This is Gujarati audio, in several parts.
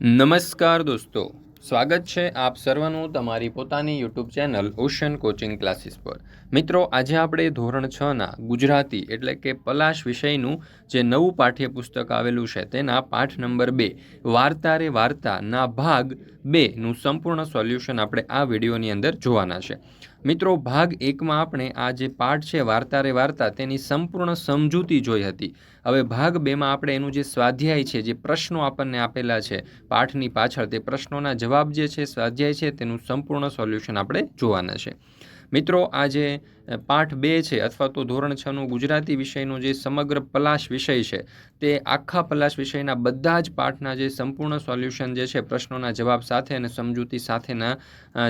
નમસ્કાર દોસ્તો. સ્વાગત છે આપ સર્વનું તમારી પોતાની YouTube channel ocean coaching classes પર. મિત્રો, આજે આપણે ધોરણ છ ના ગુજરાતી એટલે કે પલાશ વિષયનું જે નવું પાઠ્યપુસ્તક આવેલું છે તેના પાઠ નંબર બે, વાર્તા રે વાર્તાના ભાગ બેનું સંપૂર્ણ સોલ્યુશન આપણે આ વિડીયોની અંદર જોવાના છે. મિત્રો, ભાગ એકમાં આપણે આ જે પાઠ છે, વાર્તા રે વાર્તા, તેની સંપૂર્ણ સમજૂતી જોઈ હતી. હવે ભાગ બેમાં આપણે એનું જે સ્વાધ્યાય છે, જે પ્રશ્નો આપણને આપેલા છે, પાઠની પાછળ તે પ્રશ્નોના જવાબ જે છે, સ્વાધ્યાય છે, તેનું સંપૂર્ણ સોલ્યુશન આપણે જોવાના છે. મિત્રો આ જે પાઠ બે છે, અથવા તો ધોરણ છનું ગુજરાતી વિષયનો જે સમગ્ર પલાશ વિષય છે, તે આખા પલાશ વિષયના બધા જ પાઠના જે સંપૂર્ણ સોલ્યુશન જે છે, પ્રશ્નોના જવાબ સાથે અને સમજૂતી સાથેના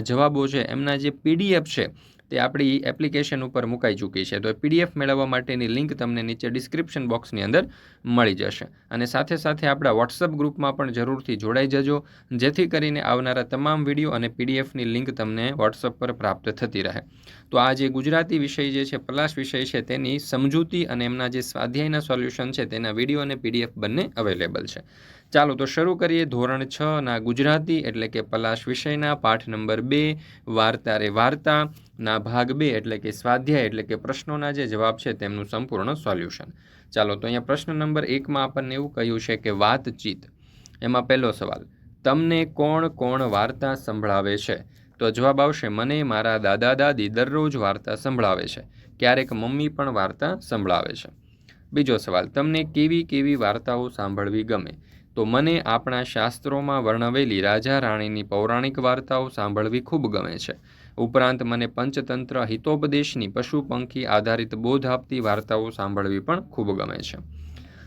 જવાબો છે, એમના જે પીડીએફ છે તે આપણી એપ્લિકેશન ઉપર મુકાઈ ચૂકી છે. તો એ પીડીએફ મેળવવા માટેની લિંક તમને નીચે ડિસ્ક્રિપ્શન બોક્સની અંદર મળી જશે. અને સાથે સાથે આપણા વોટ્સઅપ ગ્રુપમાં પણ જરૂરથી જોડાઈ જજો. જેથી કરીને આવનારા તમામ વીડિયો અને પીડીએફની લિંક તમને વોટ્સઅપ પર પ્રાપ્ત થતી રહે. તો આ જે ગુજરાતી વિષય જે છે, પલાશ વિષય છે, તેની સમજૂતી અને એમના જે સ્વાધ્યાયના સોલ્યુશન છે, તેના વીડિયો અને પીડીએફ બંને અવેલેબલ છે. ચાલો તો શરૂ કરીએ ધોરણ છ ના ગુજરાતી એટલે કે પલાશ વિષયના પાઠ નંબર બે, વાર્તા રે વાર્તા ના ભાગ બે એટલે કે સ્વાધ્યાય એટલે કે પ્રશ્નોના જે જવાબ છે તેમનું સંપૂર્ણ સોલ્યુશન. ચાલો તો અહીંયા પ્રશ્ન નંબર એકમાં આપણને એવું કહ્યું છે કે વાતચીત. એમાં પહેલો સવાલ, તમને કોણ કોણ વાર્તા સંભળાવે છે? તો જવાબ આવશે, મને મારા દાદા દાદી દરરોજ વાર્તા સંભળાવે છે. ક્યારેક મમ્મી પણ વાર્તા સંભળાવે છે. બીજો સવાલ, તમને કેવી કેવી વાર્તાઓ સાંભળવી ગમે? તો મને આપણા શાસ્ત્રોમાં વર્ણવેલી રાજા રાણીની પૌરાણિક વાર્તાઓ સાંભળવી ખૂબ ગમે છે. ઉપરાંત મને પંચતંત્ર, હિતોપદેશની પશુ પંખી આધારિત બોધ આપતી વાર્તાઓ સાંભળવી પણ ખૂબ ગમે છે.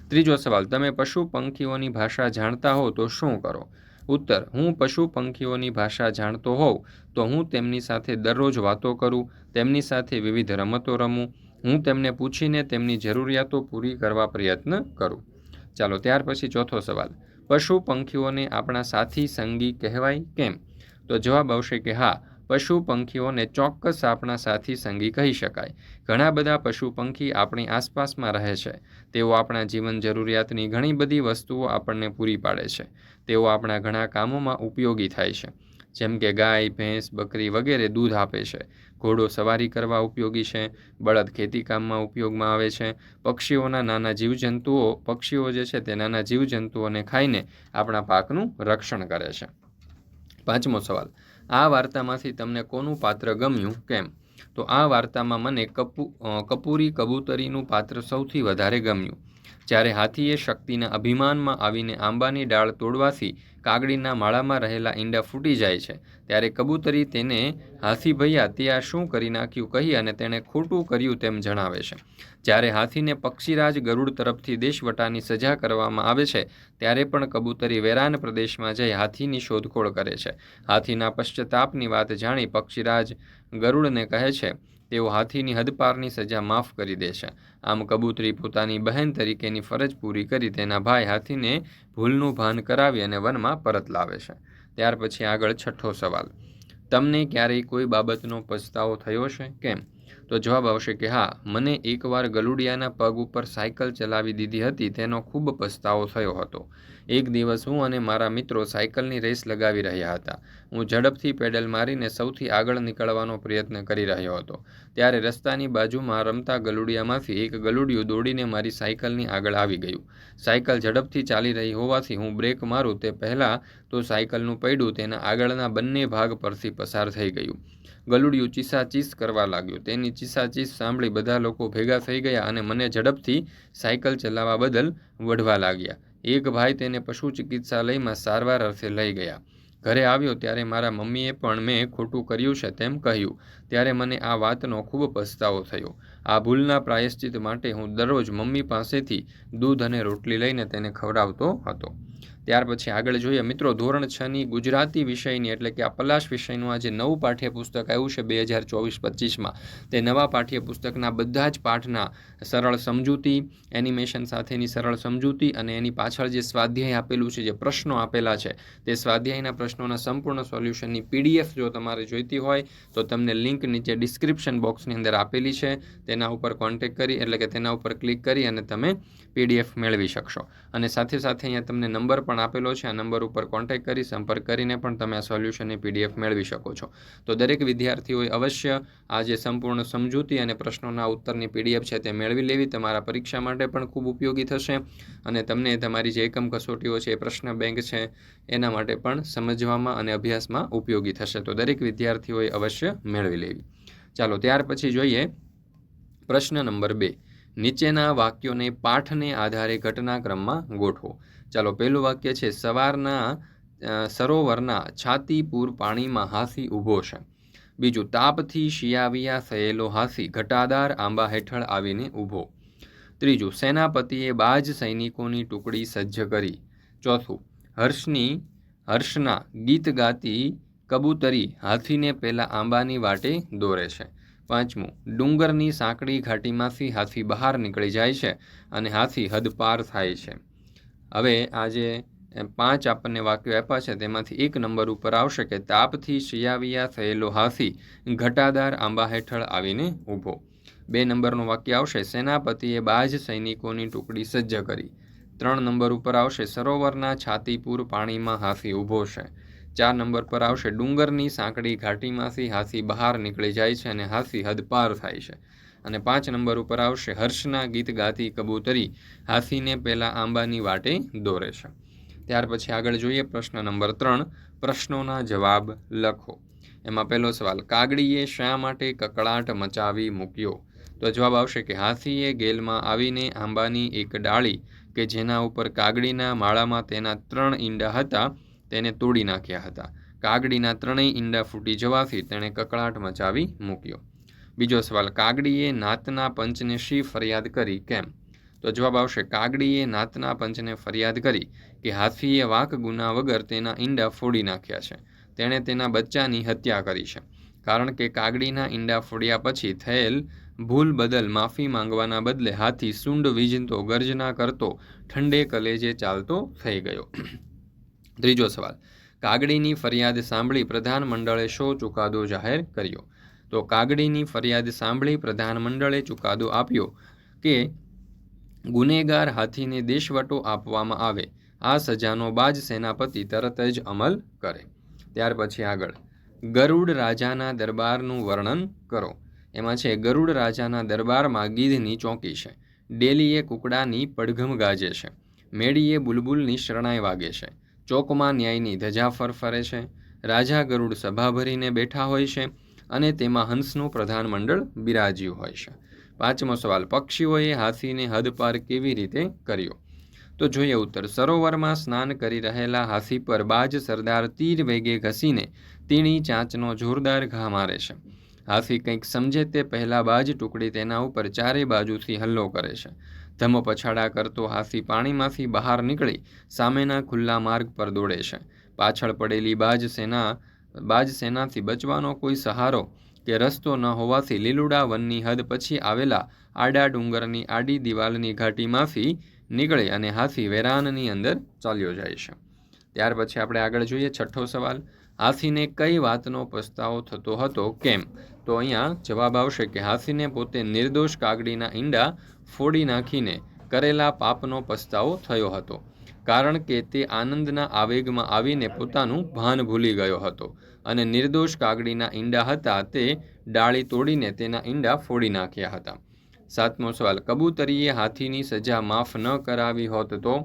ત્રીજો સવાલ, તમે પશુ પંખીઓની ભાષા જાણતા હો તો શું કરો? ઉત્તર, હું પશુ પંખીઓની ભાષા જાણતો હોઉં તો હું તેમની સાથે દરરોજ વાતો કરું, તેમની સાથે વિવિધ રમતો રમું, હું તેમને પૂછીને તેમની જરૂરિયાતો પૂરી કરવા પ્રયત્ન કરું. ચાલો ત્યાર પછી ચોથો સવાલ. પશુ પંખીઓને આપણા સાથી સંગી કહેવાય કેમ? તો જવાબ આવશે કે હા, પશુ પંખીઓને ચોક્કસ આપણા સાથી સંગી કહી શકાય. ઘણા બધા પશુ પંખી આપણી આસપાસમાં રહે છે. તેઓ આપણા જીવન જરૂરિયાતની ઘણી બધી વસ્તુઓ આપણને પૂરી પાડે છે. તેઓ આપણા ઘણા કામોમાં ઉપયોગી થાય છે. જેમ કે ગાય, ભેંસ, બકરી વગેરે દૂધ આપે છે. ઘોડો સવારી કરવા ઉપયોગી છે, બળદ ખેતી કામમાં ઉપયોગમાં આવે છે. પક્ષીઓના નાના જીવજંતુઓ, પક્ષીઓ જે છે તે નાના જીવજંતુઓને ખાઈને આપણા પાકનું રક્ષણ કરે છે. પાંચમો સવાલ, આ વાર્તામાંથી તમને કોનું પાત્ર ગમ્યું, કેમ? તો આ વાર્તામાં મને કપુ કપૂરી કબૂતરીનું પાત્ર સૌથી વધારે ગમ્યું. જ્યારે હાથીએ શક્તિના અભિમાનમાં આવીને આંબાની ડાળ તોડવાથી કાગડીના માળામાં રહેલા ઈંડા ફૂટી જાય છે. ત્યારે કબૂતરી તેને, હાથી ભૈયા, તે આ શું કરી નાખ્યું? કહી અને તેણે ખોટું કર્યું તેમ જણાવે છે. જ્યારે હાથીને પક્ષીરાજ ગરુડ તરફથી દેશવટાની સજા કરવામાં આવે છે, ત્યારે પણ કબૂતરી વેરાન પ્રદેશમાં જઈ હાથીની શોધખોળ કરે છે. હાથીના પશ્ચાતાપની વાત જાણી પક્ષીરાજ ગરુડને કહે છે તેઓ હાથીની હદપારની સજા માફ કરી દેશે. આમ કબૂતરી પોતાની બહેન તરીકેની ફરજ પૂરી કરી તેના ભાઈ હાથીને ભૂલનું ભાન કરાવી અને વનમાં પરત લાવે છે. ત્યાર પછી આગળ છઠ્ઠો સવાલ. તમને ક્યારેય કોઈ બાબતનો પછતાવો થયો છે? કેમ? તો જવાબ આવશે કે હા, મને એકવાર ગલુડિયાના પગ ઉપર સાયકલ ચલાવી દીધી હતી, તેનો ખૂબ પસ્તાવો થયો હતો. એક દિવસ હું અને મારા મિત્રો સાયકલની રેસ લગાવી રહ્યા હતા. હું ઝડપથી પેડલ મારીને સૌથી આગળ નીકળવાનો પ્રયત્ન કરી રહ્યો હતો. ત્યારે રસ્તાની બાજુમાં રમતા ગલુડિયામાંથી એક ગલુડિયું દોડીને મારી સાયકલની આગળ આવી ગયું. સાયકલ ઝડપથી ચાલી રહી હોવાથી હું બ્રેક મારું તે પહેલાં તો સાયકલનું પૈડું તેના આગળના બંને ભાગ પરથી પસાર થઈ ગયું. ગલુડિયું ચીસાચીસ કરવા લાગ્યું. તેની ચીસાચીસ સાંભળી બધા લોકો ભેગા થઈ ગયા અને મને ઝડપથી સાયકલ ચલાવવા બદલ વઢવા લાગ્યા. એક ભાઈ તેને પશુ ચિકિત્સાલયમાં સારવાર અર્થે લઈ ગયા. ઘરે આવ્યો ત્યારે મારા મમ્મીએ પણ મેં ખોટું કર્યું છે તેમ કહ્યું. ત્યારે મને આ વાતનો ખૂબ પસ્તાવો થયો. આ ભૂલના પ્રાયશ્ચિત માટે હું દરરોજ મમ્મી પાસેથી દૂધ અને રોટલી લઈને તેને ખવડાવતો હતો. ત્યાર પછી આગળ જોઈએ, મિત્રો, ધોરણ છની ગુજરાતી વિષયની, એટલે કે આ પલાશ વિષયનું આ નવું પાઠ્યપુસ્તક આવ્યું છે બે હજાર ચોવીસ પચીસમાં. તે નવા પાઠ્યપુસ્તકના બધા જ પાઠના સરળ સમજૂતી એનિમેશન સાથેની સરળ સમજૂતી અને એની પાછળ જે સ્વાધ્યાય આપેલું છે, જે પ્રશ્નો આપેલા છે, તે સ્વાધ્યાયના પ્રશ્નોના સંપૂર્ણ સોલ્યુશનની પીડીએફ જો તમારે જોઈતી હોય, તો તમને લિંક નીચે ડિસ્ક્રિપ્શન બોક્સની અંદર આપેલી છે. તેના ઉપર કોન્ટેક કરી, એટલે કે તેના ઉપર ક્લિક કરી અને તમે પીડીએફ મેળવી શકશો. અને સાથે સાથે અહીંયા તમને નંબર પણ પણ આપેલો છે. આ નંબર ઉપર કોન્ટેક્ટ કરી સંપર્ક કરીને પણ તમે આ સોલ્યુશનની પીડીએફ મેળવી શકો છો. તો દરેક વિદ્યાર્થીઓએ અવશ્ય આ જે સંપૂર્ણ સમજૂતી અને પ્રશ્નોના ઉત્તરની પીડીએફ છે તે મેળવી લેવી. તમારા પરીક્ષા માટે પણ ખૂબ ઉપયોગી થશે અને તમને તમારી જે એકમ કસોટીઓ છે, એ પ્રશ્ન બેંક છે, એના માટે પણ સમજવામાં અને અભ્યાસમાં ઉપયોગી થશે. તો દરેક વિદ્યાર્થીઓએ અવશ્ય મેળવી લેવી. ચાલો, ત્યાર પછી જોઈએ પ્રશ્ન નંબર બે. નીચેના વાક્યોને પાઠને આધારે ઘટનાક્રમમાં ગોઠવો. ચાલો, પહેલું વાક્ય છે, સવારના સરોવરના છાતીપૂર પાણીમાં હાસી ઊભો છે. બીજું, તાપથી શિયાવિયા થયેલો હાસી ઘટાદાર આંબા હેઠળ આવીને ઊભો. ત્રીજું, સેનાપતિએ બાજ સૈનિકોની ટુકડી સજ્જ કરી. ચોથું, હર્ષની, હર્ષના ગીત ગાતી કબૂતરી હાથીને પહેલાં આંબાની વાટે દોરે છે. પાંચમું, ડુંગરની સાંકડી ઘાટીમાંથી હાથી બહાર નીકળી જાય છે અને હાથી હદપાર થાય છે. હવે આ જે પાંચ આપણને વાક્યો આપ્યા છે, તેમાંથી એક નંબર ઉપર આવશે કે તાપથી શિયાવિયા થયેલો હાથી ઘટાદાર આંબા હેઠળ આવીને ઊભો. બે નંબરનું વાક્ય આવશે, સેનાપતિએ બાજ સૈનિકોની ટુકડી સજ્જ કરી. ત્રણ નંબર ઉપર આવશે, સરોવરના છાતીપૂર પાણીમાં હાથી ઊભો છે. ચાર નંબર પર આવશે, ડુંગરની સાંકડી ઘાટીમાંથી હાથી બહાર નીકળી જાય છે અને હાથી હદપાર થાય છે. અને પાંચ નંબર ઉપર આવશે હર્ષના ગીત ગાતી કબૂતરી હાથીને પહેલા આંબાની વાટે દોરે છે. ત્યાર પછી આગળ જોઈએ પ્રશ્ન નંબર ત્રણ, પ્રશ્નોના જવાબ લખો. એમાં પહેલો સવાલ, કાગડીએ શા માટે કકળાટ મચાવી મૂક્યો? તો જવાબ આવશે કે હાથીએ ગેલમાં આવીને આંબાની એક ડાળી કે જેના ઉપર કાગડીના માળામાં તેના ત્રણ ઈંડા હતા, તેને તોડી નાખ્યા હતા. કાગડીના ત્રણેય ઈંડા ફૂટી જવાથી તેણે કકળાટ મચાવી મૂક્યો. બીજો સવાલ, કાગડીએ નાતના પંચને શી ફરિયાદ કરી, કેમ? તો જવાબ આવશે, કાગડીએ નાતના પંચને ફરિયાદ કરી કે હાથીએ વાંક ગુના વગર તેના ઈંડા ફોડી નાખ્યા છે. તેણે તેના બચ્ચાની હત્યા કરી છે. કારણ કે કાગડીના ઈંડા ફોડ્યા પછી થયેલ ભૂલ બદલ માફી માંગવાના બદલે હાથી સૂંડ વીજતો ગર્જના કરતો, ઠંડે કલેજે ચાલતો થઈ ગયો. ત્રીજો સવાલ, કાગડીની ફરિયાદ સાંભળી પ્રધાનમંડળે શો ચુકાદો જાહેર કર્યો? તો કાગડીની ફરિયાદ સાંભળી પ્રધાનમંડળે ચુકાદો આપ્યો કે ગુનેગાર હાથીને દેશવટો આપવામાં આવે. આ સજાનો બાજ સેનાપતિ તરત જ અમલ કરે. ત્યાર પછી આગળ. ગરુડ રાજાના દરબારનું વર્ણન કરો. એમાં છે, ગરુડ રાજાના દરબારમાં ગીધની ચોકી છે. ડેલીએ કુકડાની પડઘમ ગાજે છે. મેડીએ બુલબુલની શરણાઈ વાગે છે. ચોકમાં ન્યાયની ધજા ફરફરે છે. રાજા ગરુડ સભા ભરીને બેઠા હોય છે. અને તેમાં હંસનું પ્રધાનમંડળ બિરાજ્યું હોય છે. પાંચમો સવાલ, પક્ષીઓએ હાથીને હદપાર કેવી રીતે કર્યો? તો જોઈએ ઉત્તર, સરોવરમાં સ્નાન કરી રહેલા હાથી પર બાજ સરદાર તીર વેગે ઘસીને તીણી ચાંચનો જોરદાર ઘા મારે છે. હાથી કંઈક સમજે તે પહેલાં બાજ ટુકડી તેના ઉપર ચારે બાજુથી હલ્લો કરે છે. ધમ પછાડા કરતો હાથી પાણીમાંથી બહાર નીકળી સામેના ખુલ્લા માર્ગ પર દોડે છે. પાછળ પડેલી બાજ સેના બાજ સેનાથી બચવાનો કોઈ સહારો કે રસ્તો ન હોવાથી લીલુડા વનની હદ પછી આવેલા આડા ડુંગરની આડી દિવાલની ઘાટીમાંથી નીકળે અને હાથી વેરાનની અંદર ચાલ્યો જાય છે. ત્યાર પછી આપણે આગળ જોઈએ છઠ્ઠો સવાલ, હાથીને કઈ વાતનો પસ્તાવો થતો હતો, કેમ? તો અહીંયા જવાબ આવશે કે હાથીને પોતે નિર્દોષ કાગડીના ઈંડા ફોડી નાખીને કરેલા પાપનો પસ્તાવો થયો હતો. કારણ કે તે આનંદના આવેગમાં આવીને પોતાનું ભાન ભૂલી ગયો હતો અને નિર્દોષ કાગડીના ઈંડા હતા તે ડાળી તોડીને તેના ઈંડા ફોડી નાખ્યા હતા. સાતમો સવાલ, કબૂતરીએ હાથીની સજા માફ ન કરાવી હોત તો?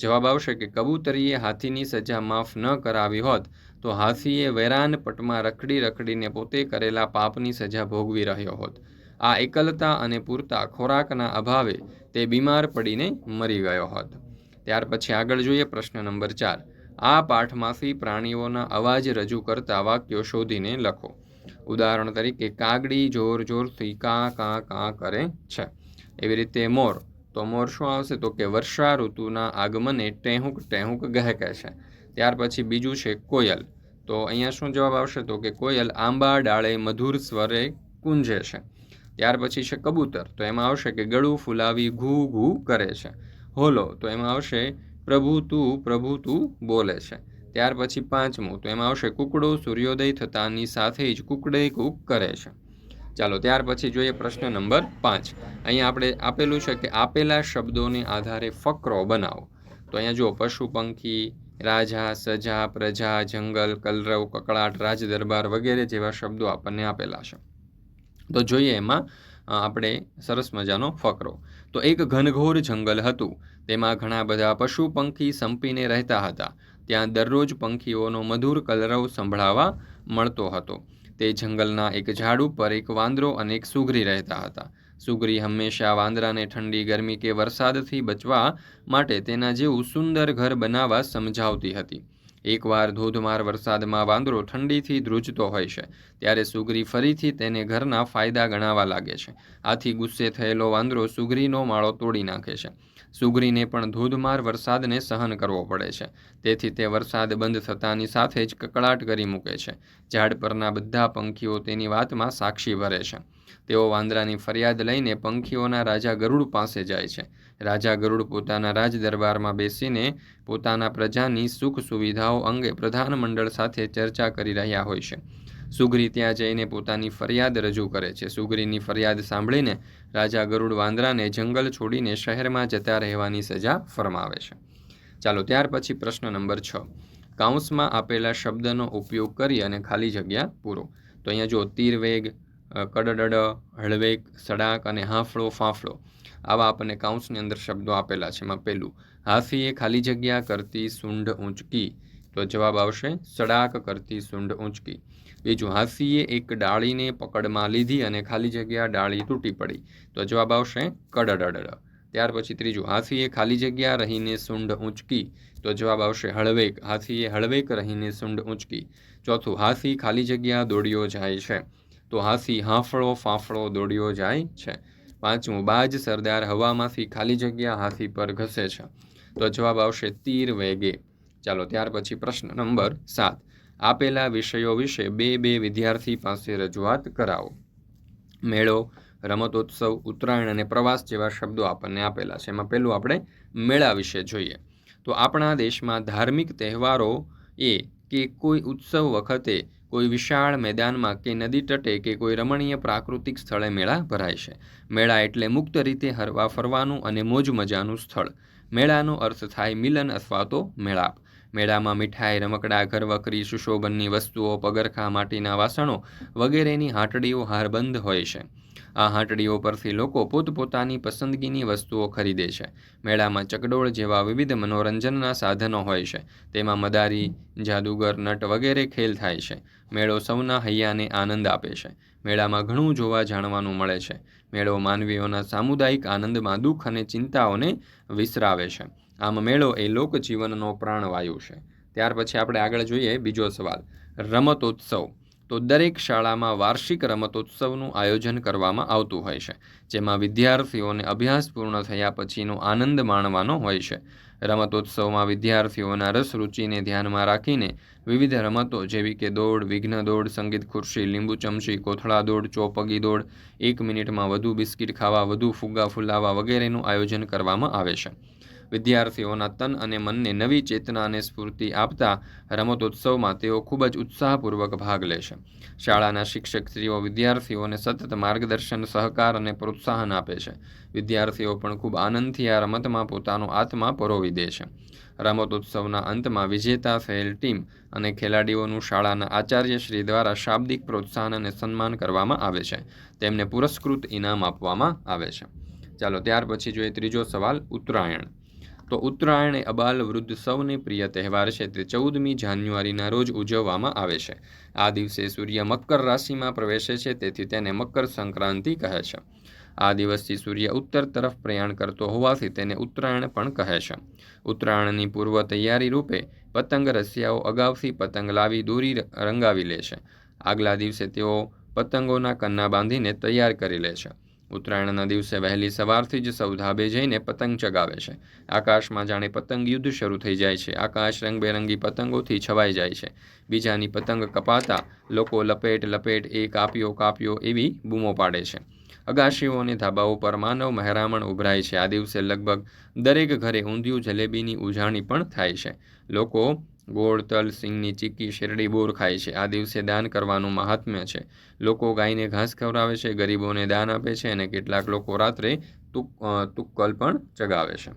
જવાબ આવશે કે કબૂતરીએ હાથીની સજા માફ ન કરાવી હોત તો હાથીએ વેરાન પટમાં રખડી રખડીને પોતે કરેલા પાપની સજા ભોગવી રહ્યો હોત. આ એકલતા અને પૂરતા ખોરાકના અભાવે તે બીમાર પડીને મરી ગયો હોત. ત્યાર પછી આગળ જોઈએ પ્રશ્ન નંબર ચાર. આ પાઠમાંથી પ્રાણીઓના અવાજ રજૂ કરતા વાક્યો શોધીને લખો. ઉદાહરણ તરીકે, કાગડી જોર જોરથી કાં કાં કાં કરે છે. એવી રીતે, મોર. તો મોર શું આવશે? તો કે, વર્ષા ઋતુના આગમને ટેહુંક ટેહુંક ગહેકે છે. ત્યાર પછી બીજું છે, કોયલ. તો અહીંયા શું જવાબ આવશે? તો કે, કોયલ આંબા ડાળે મધુર સ્વરે કુંજે છે. ત્યાર પછી છે, કબૂતર. તો એમાં આવશે કે, ગળું ફૂલાવી ઘૂ ઘૂ કરે છે. હોલો, તો એમાં આવશે પ્રભુ તું પ્રભુ તું બોલે છે. ત્યાર પછી પાંચમું, તો એમાં આવશે કુકડો સૂર્યોદય થતાની સાથે જ કુકડે કૂક કરે છે. ચાલો, ત્યાર પછી જોઈએ પ્રશ્ન નંબર પાંચ. અહીંયા આપણે આપેલું છે કે આપેલા શબ્દોને આધારે ફકરો બનાવો. તો અહીંયા જુઓ, પશુ, પંખી, રાજા, સજા, પ્રજા, જંગલ, કલરવ કકળાટ રાજ દરબાર વગેરે જેવા શબ્દો આપણને આપેલા છે. તો જોઈએ એમાં આપણે સરસ મજાનો ફકરો. તો એક ઘનઘોર જંગલ હતું. તેમાં ઘણા બધા પશુ પંખી સંપીને રહેતા હતા. ત્યાં દરરોજ પંખીઓનો મધુર કલરવ સંભળાવા મળતો હતો. તે જંગલના એક ઝાડ ઉપર એક વાંદરો અને એક સુગરી રહેતા હતા. સુગરી હંમેશા વાંદરાને ઠંડી, ગરમી કે વરસાદથી બચવા માટે તેના જેવું સુંદર ઘર બનાવવા સમજાવતી હતી. એકવાર ધોધમાર વરસાદમાં વાંદરો ઠંડીથી ધ્રુજતો હોય છે, ત્યારે સુગરી ફરીથી તેને ઘરના ફાયદા ગણાવા લાગે છે. આથી ગુસ્સે થયેલો વાંદરો સુગરીનો માળો તોડી નાખે છે. સુગરીને પણ ધોધમાર વરસાદને સહન કરવો પડે છે. તેથી તે વરસાદ બંધ થતાની સાથે જ કકળાટ કરી મૂકે છે. ઝાડ પરના બધા પંખીઓ તેની વાતમાં સાક્ષી ભરે છે. તેઓ વાંદરાની ફરિયાદ લઈને પંખીઓના રાજા ગરુડ પાસે જાય છે. રાજા ગરુડ પોતાના રાજદરબારમાં બેસીને પોતાના પ્રજાની સુખ સુવિધાઓ અંગે પ્રધાનમંડળ સાથે ચર્ચા કરી રહ્યા હોય છે. સુગ્રી ત્યાં જઈને પોતાની ફરિયાદ રજૂ કરે છે. સુગ્રીની ફરિયાદ સાંભળીને રાજા ગરુડ વાંદરાને જંગલ છોડીને શહેરમાં જતા રહેવાની સજા ફરમાવે છે. ચાલો ત્યાર પછી પ્રશ્ન નંબર છ. કાઉન્સમાં આપેલા શબ્દનો ઉપયોગ કરી અને ખાલી જગ્યા પૂરો. તો અહીંયા જો તીરવેગ કડડડ હળવેક સડાક અને હાંફળો, ફાંફળો. આવા આપણને કાઉન્સની અંદર શબ્દો આપેલા છે. એમાં પહેલું હાફીએ ખાલી જગ્યા કરતી સૂંઢ ઊંચકી. તો જવાબ આવશે, સડાક કરતી સૂંઢ ઊંચકી. બીજું, હાંસીએ એક ડાળીને પકડમાં લીધી અને ખાલી જગ્યા ડાળી તૂટી પડી. તો જવાબ આવશે કડડડ ત્યાર પછી ત્રીજું હાથીએ ખાલી જગ્યા રહીને સૂંઢ ઊંચકી. તો જવાબ આવશે, હળવેક. હાથીએ હળવેક રહીને સૂંઢ ઊંચકી. ચોથું હાથી ખાલી જગ્યા દોડ્યો જાય છે. તો હાથી હાંફળો ફાંફળો દોડ્યો જાય છે. પાંચમું, બાજ સરદાર હવામાંથી ખાલી જગ્યા હાથી પર ઘસે છે. તો જવાબ આવશે, તીર વેગે. ચાલો ત્યાર પછી પ્રશ્ન નંબર સાત. આપેલા વિષયો વિશે બે બે વિદ્યાર્થી પાસે રજૂઆત કરાવો. મેળો, રમતોત્સવ, ઉત્તરાયણ અને પ્રવાસ જેવા શબ્દો આપણને આપેલા છે. એમાં પહેલું આપણે મેળા વિશે જોઈએ. તો આપણા દેશમાં ધાર્મિક તહેવારો એ કે કોઈ ઉત્સવ વખતે કોઈ વિશાળ મેદાનમાં કે નદી તટે કે કોઈ રમણીય પ્રાકૃતિક સ્થળે મેળા ભરાય છે. મેળા એટલે મુક્ત રીતે હરવા ફરવાનું અને મોજ મજાનું સ્થળ. મેળાનો અર્થ થાય મિલન અથવા તો મેળાપ. મેળામાં મીઠાઈ, રમકડા ઘરવકરી સુશોભનની વસ્તુઓ, પગરખા, માટીના વાસણો વગેરેની હાટડીઓ હારબંધ હોય છે. આ હાટડીઓ પરથી લોકો પોતપોતાની પસંદગીની વસ્તુઓ ખરીદે છે. મેળામાં ચકડોળ જેવા વિવિધ મનોરંજનના સાધનો હોય છે. તેમાં મદારી, જાદુગર, નટ વગેરે ખેલ થાય છે. મેળો સૌના હૈયાને આનંદ આપે છે. મેળામાં ઘણું જોવા જાણવાનું મળે છે. મેળો માનવીઓના સામુદાયિક આનંદમાં દુઃખ અને ચિંતાઓને વિસરાવે છે. આમ મેળો એ લોકજીવનનો પ્રાણવાયુ છે. ત્યાર પછી આપણે આગળ જોઈએ બીજો સવાલ. રમતોત્સવ. તો દરેક શાળામાં વાર્ષિક રમતોત્સવનું આયોજન કરવામાં આવતું હોય છે, જેમાં વિદ્યાર્થીઓને અભ્યાસ પૂર્ણ થયા પછીનો આનંદ માણવાનો હોય છે. રમતોત્સવમાં વિદ્યાર્થીઓના રસ રુચિને ધ્યાનમાં રાખીને વિવિધ રમતો જેવી કે દોડ, વિઘ્ન દોડ, સંગીત ખુરશી, લીંબુ ચમચી, કોથળા દોડ, ચોપગી દોડ, એક મિનિટમાં વધુ બિસ્કિટ ખાવા, વધુ ફુગ્ગા ફુલાવા વગેરેનું આયોજન કરવામાં આવે છે. વિદ્યાર્થીઓના તન અને મનને નવી ચેતના અને સ્ફૂર્તિ આપતા રમતોત્સવમાં તેઓ ખૂબ જ ઉત્સાહપૂર્વક ભાગ લે છે શાળાના શિક્ષકશ્રીઓ વિદ્યાર્થીઓને સતત માર્ગદર્શન, સહકાર અને પ્રોત્સાહન આપે છે. વિદ્યાર્થીઓ પણ ખૂબ આનંદથી આ રમતમાં પોતાનો આત્મા પરોવી દે છે. રમતોત્સવના અંતમાં વિજેતા થયેલ ટીમ અને ખેલાડીઓનું શાળાના આચાર્યશ્રી દ્વારા શાબ્દિક પ્રોત્સાહન અને સન્માન કરવામાં આવે છે. તેમને પુરસ્કૃત ઇનામ આપવામાં આવે છે. ચાલો ત્યાર પછી જોઈએ ત્રીજો સવાલ, ઉત્તરાયણ. તો ઉત્તરાયણ એ અબાલ વૃદ્ધ સૌને પ્રિય તહેવાર છે. તે ચૌદમી જાન્યુઆરીના રોજ ઉજવવામાં આવે છે. આ દિવસે સૂર્ય મકર રાશિમાં પ્રવેશે છે, તેથી તેને મકર સંક્રાંતિ કહે છે. આ દિવસથી સૂર્ય ઉત્તર તરફ પ્રયાણ કરતો હોવાથી તેને ઉત્તરાયણ પણ કહે છે. ઉત્તરાયણની પૂર્વ તૈયારી રૂપે પતંગ રસિયાઓ અગાઉથી પતંગ લાવી દોરી રંગાવી લે છે. આગલા દિવસે તેઓ પતંગોના કન્ના બાંધીને તૈયાર કરી લે છે. ઉત્તરાયણના દિવસે વહેલી સવારથી જ સૌ ધાબે જઈને પતંગ ચગાવે છે. આકાશમાં જાણે પતંગ યુદ્ધ શરૂ થઈ જાય છે. આકાશ રંગબેરંગી પતંગોથી છવાઈ જાય છે. બીજાની પતંગ કપાતા લોકો લપેટ લપેટ એ કાપ્યો કાપ્યો એવી બૂમો પાડે છે. અગાશીઓ અને ધાબાઓ પર માનવ મહેરામણ ઉભરાય છે. આ દિવસે લગભગ દરેક ઘરે ઊંધિયું જલેબીની ઉજાણી પણ થાય છે. લોકો ગોળ તલ, સિંગની ચીક્કી, શેરડી, બોર ખાય છે. આ દિવસે દાન કરવાનું મહાત્મ્ય છે. લોકો ગાયને ઘાસ ખવડાવે છે, ગરીબોને દાન આપે છે અને કેટલાક લોકો રાત્રે તુક તુક્કલ પણ ચગાવે છે.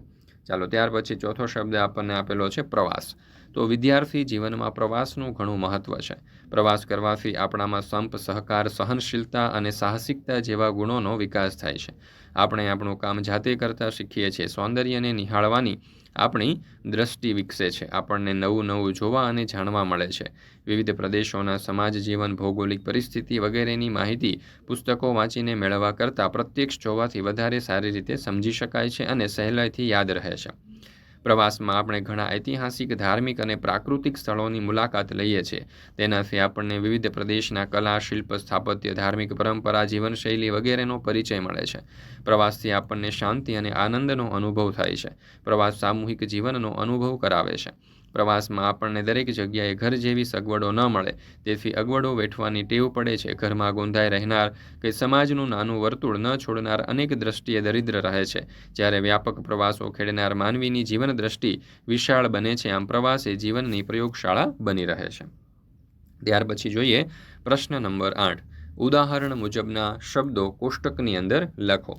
ચાલો, ત્યાર પછી ચોથો શબ્દ આપણને આપેલો છે પ્રવાસ. તો વિદ્યાર્થી જીવનમાં પ્રવાસનું ઘણું મહત્ત્વ છે. પ્રવાસ કરવાથી આપણામાં સંપ, સહકાર, સહનશીલતા અને સાહસિકતા જેવા ગુણોનો વિકાસ થાય છે. આપણે આપણું કામ જાતે કરતાં શીખીએ છીએ. સૌંદર્યને નિહાળવાની આપણી દ્રષ્ટિ વિકસે છે. આપણને નવું નવું જોવા અને જાણવા મળે છે. વિવિધ પ્રદેશોના સમાજ જીવન, ભૌગોલિક પરિસ્થિતિ વગેરેની માહિતી પુસ્તકો વાંચીને મેળવવા કરતાં પ્રત્યક્ષ જોવાથી વધારે સારી રીતે સમજી શકાય છે અને સહેલાઈથી યાદ રહે છે. પ્રવાસમાં આપણે ઘણા ઐતિહાસિક, ધાર્મિક અને પ્રાકૃતિક સ્થળોની મુલાકાત લઈએ છીએ. તેનાથી આપણને વિવિધ પ્રદેશના કલા, શિલ્પ, સ્થાપત્ય, ધાર્મિક પરંપરા, જીવનશૈલી વગેરેનો પરિચય મળે છે. પ્રવાસથી આપણને શાંતિ અને આનંદનો અનુભવ થાય છે. પ્રવાસ સામૂહિક જીવનનો અનુભવ કરાવે છે. પ્રવાસમાં આપણને દરેક જગ્યાએ ઘર જેવી સગવડો ન મળે. તેથી અગવડો વેઠવાની ટેવ પડે છે. ઘરમાં ગોંધાઈ રહેનાર કે સમાજનું નાનું વર્તુળ ન છોડનાર અનેક દ્રષ્ટિએ દરિદ્ર રહે છે. જ્યારે વ્યાપક પ્રવાસો ખેડનાર માનવીની જીવન દ્રષ્ટિ વિશાળ બને છે, આમ પ્રવાસ એ જીવનની પ્રયોગશાળા બની રહે છે. ત્યાર પછી જોઈએ પ્રશ્ન નંબર આઠ. ઉદાહરણ મુજબના શબ્દો કોષ્ટકની અંદર લખો.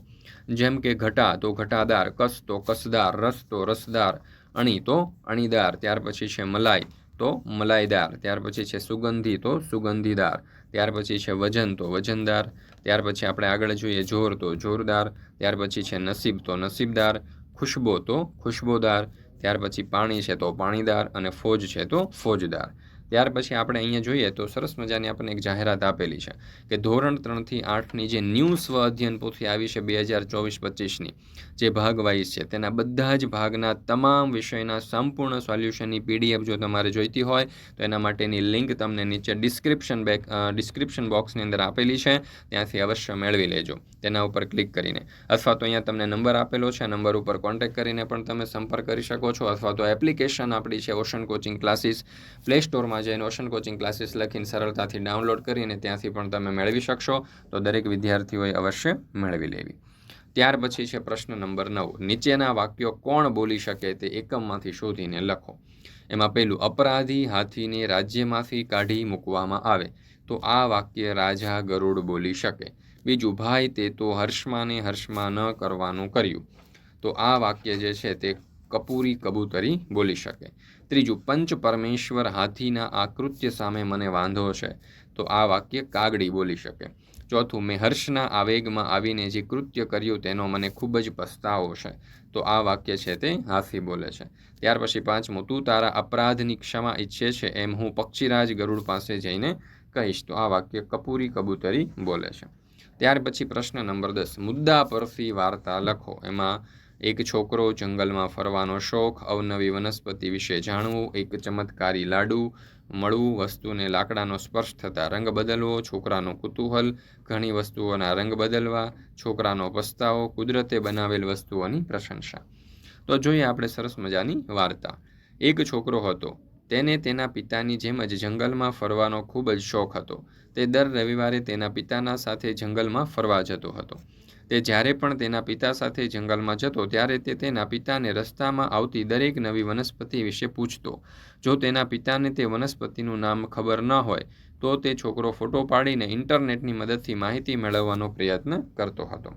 જેમ કે ઘટા તો ઘટાદાર, કસ તો કસદાર, રસ તો રસદાર અણી તો અણીદાર, ત્યાર પછી છે મલાઈ તો મલાઈદાર, ત્યાર પછી છે સુગંધી તો સુગંધીદાર, ત્યાર પછી છે વજન તો વજનદાર, ત્યાર પછી આપણે આગળ જોઈએ જોર તો જોરદાર, ત્યાર પછી છે નસીબ તો નસીબદાર, ખુશ્બો તો ખુશ્બોદાર, ત્યાર પછી પાણી છે તો પાણીદાર અને ફોજ છે તો ફોજદાર. ત્યાર પછી આપણે અહીંયા જોઈએ તો સરસ મજાની આપણને એક જાહેરાત આપેલી છે કે ધોરણ ત્રણથી આઠની જે ન્યૂ સ્વ અધ્યયન પોથી આવી છે બે હજાર ચોવીસ પચીસની, જે ભાગ વાઇઝ છે, તેના બધા જ ભાગના તમામ વિષયના સંપૂર્ણ સોલ્યુશનની પીડીએફ જો તમારે જોઈતી હોય, તો એના માટેની લિંક તમને નીચે ડિસ્ક્રિપ્શન બેક ડિસ્ક્રિપ્શન બોક્સની અંદર આપેલી છે, ત્યાંથી અવશ્ય મેળવી લેજો, તેના ઉપર ક્લિક કરીને. અથવા તો અહીંયા તમને નંબર આપેલો છે, નંબર ઉપર કોન્ટેક કરીને પણ તમે સંપર્ક કરી શકો છો, અથવા તો એપ્લિકેશન આપણી છે, ઓશન કોચિંગ ક્લાસીસ, પ્લે સ્ટોરમાં માં જઈને ઓશન કોચિંગ ક્લાસીસ લખીને સરળતાથી ડાઉનલોડ કરીને ત્યાંથી પણ તમે મેળવી શકશો. તો દરેક વિદ્યાર્થીઓએ અવશ્ય મેળવી લેવી. ત્યાર પછી છે પ્રશ્ન નંબર નવ. નીચેના વાક્યો કોણ બોલી શકે તે એકમમાંથી શોધીને લખો. એમાં પહેલું, અપરાધી હાથીને રાજ્યમાંથી કાઢી મૂકવામાં આવે. તો આ વાક્ય રાજા ગરુડ બોલી શકે. બીજું, ભાઈ, તે તો હર્ષમાને હર્ષમાં ન કરવાનું કર્યું. તો આ વાક્ય જે છે તે કપૂરી કબૂતરી બોલી શકે. ત્રીજું, પંચ પરમેશ્વર હાથીના આકૃત્ય સામે મને વાંધો છે. તો આ વાક્ય કાગડી બોલી શકે. ચોથું, મેં હર્ષના આવેગમાં આવીને જે કૃત્ય કર્યું તેનો મને ખૂબ જ પસ્તાવો છે. તો આ વાક્ય છે તે હાથી બોલે છે. ત્યાર પછી પાંચમું, તું તારા અપરાધની ક્ષમા ઈચ્છે છે એમ હું પક્ષીરાજ ગરુડ પાસે જઈને કહીશ. તો આ વાક્ય કપૂરી કબૂતરી બોલે છે. ત્યાર પછી પ્રશ્ન નંબર દસ, મુદ્દા પરથી વાર્તા લખો. એમાં એક છોકરો જંગલમાં ફરવાનો શોખ, અવનવી વનસ્પતિ વિશે જાણવું, એક ચમત્કારી લાડુ મળવું, વસ્તુને લાકડાનો સ્પર્શ થતાં રંગ બદલવો, છોકરાનો કુતૂહલ, ઘણી વસ્તુઓના રંગ બદલવા, છોકરાનો પસ્તાવો, કુદરતે બનાવેલ વસ્તુઓની પ્રશંસા. તો જોઈએ આપણે સરસ મજાની વાર્તા. એક છોકરો હતો. તેને તેના પિતાની જેમ જ જંગલમાં ફરવાનો ખૂબ જ શોખ હતો. તે દર રવિવારે તેના પિતાના સાથે જંગલમાં ફરવા જતો હતો. તે જ્યારે પણ તેના પિતા સાથે જંગલમાં જતો, ત્યારે તે તેના પિતાને રસ્તામાં આવતી દરેક નવી વનસ્પતિ વિશે પૂછતો. જો તેના પિતાને તે વનસ્પતિનું નામ ખબર ન હોય, તો તે છોકરો ફોટો પાડીને ઇન્ટરનેટની મદદથી માહિતી મેળવવાનો પ્રયત્ન કરતો હતો.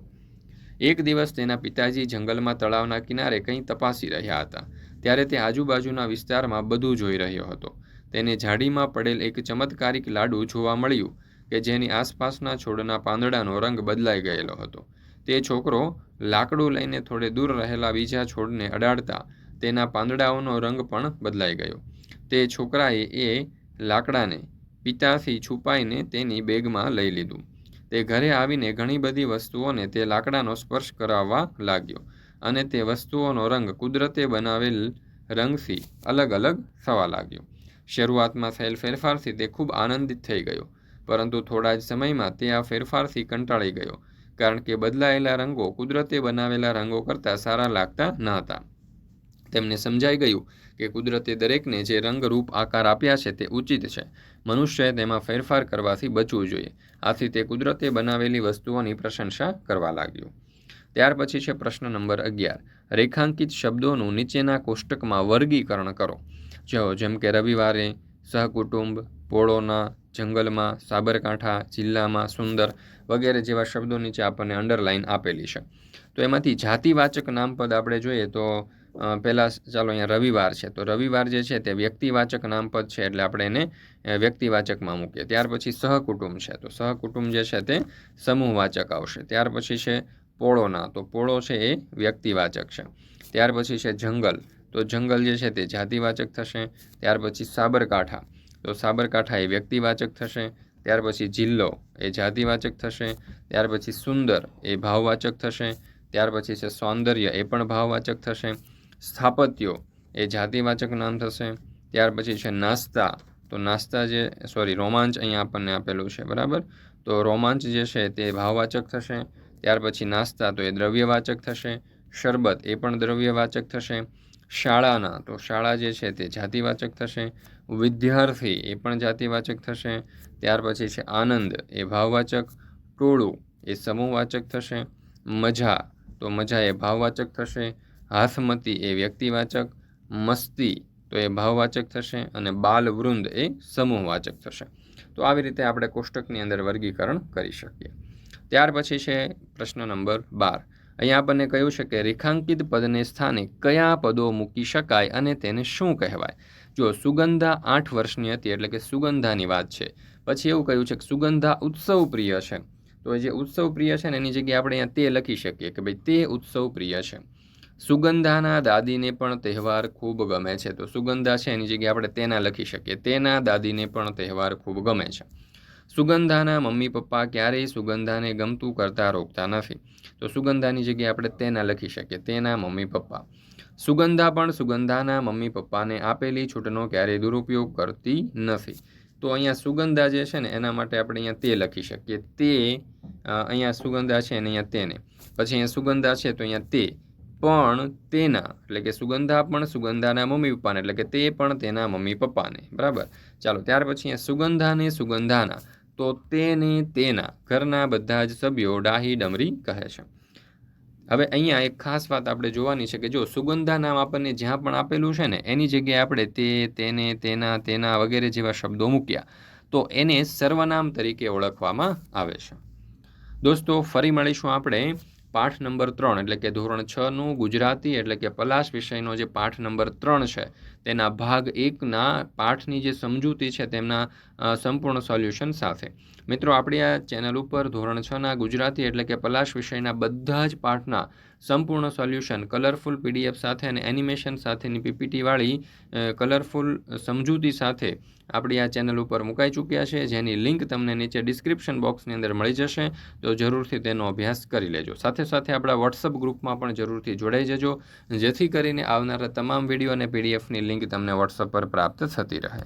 એક દિવસ તેના પિતાજી જંગલમાં તળાવના કિનારે કંઈ તપાસી રહ્યા હતા. ત્યારે તે આજુબાજુના વિસ્તારમાં બધું જોઈ રહ્યો હતો. તેને ઝાડીમાં પડેલ એક ચમત્કારિક લાડુ જોવા મળ્યું કે જેની આસપાસના છોડના પાંદડાનો રંગ બદલાઈ ગયેલો હતો. તે છોકરો લાકડું લઈને થોડે દૂર રહેલા બીજા છોડને અડાડતા તેના પાંદડાઓનો રંગ પણ બદલાઈ ગયો. તે છોકરાએ એ લાકડાને પિતાથી છુપાઈને તેની બેગમાં લઈ લીધું. તે ઘરે આવીને ઘણી બધી વસ્તુઓને તે લાકડાનો સ્પર્શ કરાવવા લાગ્યો અને તે વસ્તુઓનો રંગ કુદરતે બનાવેલ રંગથી અલગ અલગ થવા લાગ્યો. શરૂઆતમાં થયેલ ફેરફારથી તે ખૂબ આનંદિત થઈ ગયો, પરંતુ થોડા જ સમયમાં તે આ ફેરફારથી કંટાળી ગયો. કારણ કે બદલાયેલા રંગો કુદરતે બનાવેલા રંગો કરતાં સારા લાગતા ન હતા. તેમને સમજાઈ ગયું કે કુદરતે દરેકને જે રંગરૂપ આકાર આપ્યા છે તે ઉચિત છે. મનુષ્યએ તેમાં ફેરફાર કરવાથી બચવું જોઈએ. આથી તે કુદરતે બનાવેલી વસ્તુઓની પ્રશંસા કરવા લાગ્યું. ત્યાર પછી છે પ્રશ્ન નંબર અગિયાર. રેખાંકિત શબ્દોનું નીચેના કોષ્ટકમાં વર્ગીકરણ કરો. જો જેમ કે રવિવારે સહકુટુંબ, પોળોના, જંગલમાં, સાબરકાંઠા જિલ્લામાં સુંદર વગેરે જેવા શબ્દો નીચે આપણને અંડરલાઇન આપેલી છે. તો એમાંથી જાતિવાચક નામપદ આપણે જોઈએ તો પહેલાં ચાલો અહીંયા રવિવાર છે. તો રવિવાર જે છે તે વ્યક્તિવાચક નામપદ છે એટલે આપણે એને વ્યક્તિવાચકમાં મૂકીએ. ત્યાર પછી સહકુટુંબ છે. તો સહકુટુંબ જે છે તે સમૂહવાચક આવશે. ત્યાર પછી છે પોળોના. તો પોળો છે એ વ્યક્તિવાચક છે. ત્યાર પછી છે જંગલ. તો જંગલ જે છે તે જાતિવાચક થશે. ત્યાર પછી સાબરકાંઠા. તો સાબરકાંઠા એ વ્યક્તિવાચક થશે. ત્યાર પછી જિલ્લો એ જાતિવાચક થશે, ત્યાર પછી સુંદર એ ભાવવાચક થશે, ત્યાર પછી છે સૌંદર્ય એ પણ ભાવવાચક થશે, સ્થાપત્યો એ જાતિવાચક નામ થશે, ત્યાર પછી છે નાસ્તા, તો નાસ્તા જે સોરી રોમાંચ અહીંયા આપણને આપેલું છે, બરાબર? તો રોમાંચ જે છે તે ભાવવાચક થશે, ત્યાર પછી નાસ્તા, તો એ દ્રવ્યવાચક થશે, શરબત એ પણ દ્રવ્યવાચક થશે, શાળાના, તો શાળા જે છે તે જાતિવાચક થશે, વિદ્યાર્થી એ પણ જાતિવાચક થશે ત્યાર પછી છે આનંદ, એ ભાવવાચક. ટોળું, એ સમૂહવાચક થશે. મજા, તો મજા એ ભાવવાચક થશે. હાથમતી એ વ્યક્તિવાચક. મસ્તી, તો એ ભાવવાચક થશે. અને બાલવૃંદ એ સમૂહવાચક થશે. તો આવી રીતે આપણે કોષ્ટકની અંદર વર્ગીકરણ કરી શકીએ. ત્યાર પછી છે પ્રશ્ન નંબર બાર. અહીંયા આપણને કહ્યું છે કે રેખાંકિત પદને સ્થાને કયા પદો મૂકી શકાય અને તેને શું કહેવાય? જો સુગંધા આઠ વર્ષની હતી, એટલે કે સુગંધાની વાત છે. પછી એવું કહ્યું છે કે સુગંધા ઉત્સવ પ્રિય છે. તો જે ઉત્સવ પ્રિય છે ને એની જગ્યાએ આપણે અહીંયા તે લખી શકીએ કે ભાઈ તે ઉત્સવ પ્રિય છે. સુગંધાના દાદીને પણ તહેવાર ખૂબ ગમે છે. તો સુગંધા છે એની જગ્યાએ આપણે તેના લખી શકીએ. તેના દાદીને પણ તહેવાર ખૂબ ગમે છે. સુગંધાના મમ્મી પપ્પા ક્યારેય સુગંધાને ગમતું કરતા રોકતા નથી. તો સુગંધાની જગ્યાએ આપણે તેના લખી શકીએ. તેના મમ્મી પપ્પા. સુગંધા પણ સુગંધાના મમ્મી પપ્પાને આપેલી છૂટનો ક્યારેય દુરુપયોગ કરતી નથી. તો અહીંયા સુગંધા જે છે ને, એના માટે આપણે અહીંયા તે લખી શકીએ. તે અહીંયા સુગંધા છે અને અહીંયા તેને. પછી અહીંયા સુગંધા છે તો અહીંયા તે. પણ તેના, એટલે કે સુગંધા પણ સુગંધાના મમ્મી પપ્પાને, એટલે કે તે પણ તેના મમ્મી પપ્પાને. બરાબર? ચાલો, ત્યાર પછી અહીંયા સુગંધાને સુગંધાના. તો તેને તેના, ઘરના બધા જ સભ્યો ડાહી ડમરી કહે છે. હવે અહીંયા એક ખાસ વાત આપણે જોવાની છે કે જો સુગંધા નામ આપણને જ્યાં પણ આપેલું છે ને, એની જગ્યાએ આપણે તે, તેને, તેના તેના વગેરે જેવા શબ્દો મૂક્યા. તો એને સર્વનામ તરીકે ઓળખવામાં આવે છે. દોસ્તો, ફરી મળીશું આપણે પાઠ નંબર ત્રણ, એટલે કે ધોરણ છનું ગુજરાતી, એટલે કે પલાશ વિષયનો જે પાઠ નંબર ત્રણ છે, તેના ભાગ એકના પાઠની જે સમજૂતી છે, તેમના સંપૂર્ણ સોલ્યુશન સાથે. મિત્રો, આપણી આ ચેનલ ઉપર ધોરણ છના ગુજરાતી, એટલે કે પલાશ વિષયના બધા જ પાઠના સંપૂર્ણ સોલ્યુશન, કલરફુલ પીડીએફ સાથે અને એનિમેશન સાથેની પીપીટીવાળી કલરફુલ સમજૂતી સાથે આપણી આ ચેનલ ઉપર મુકાઈ ચૂક્યા છે. જેની લિંક તમને નીચે ડિસ્ક્રિપ્શન બોક્સની અંદર મળી જશે. તો જરૂરથી તેનો અભ્યાસ કરી લેજો. સાથે સાથે આપણા વોટ્સઅપ ગ્રુપમાં પણ જરૂરથી જોડાઈ જજો. જેથી કરીને આવનારા તમામ વીડિયો અને પીડીએફની લિંક તમને વોટ્સઅપ પર પ્રાપ્ત થતી રહે.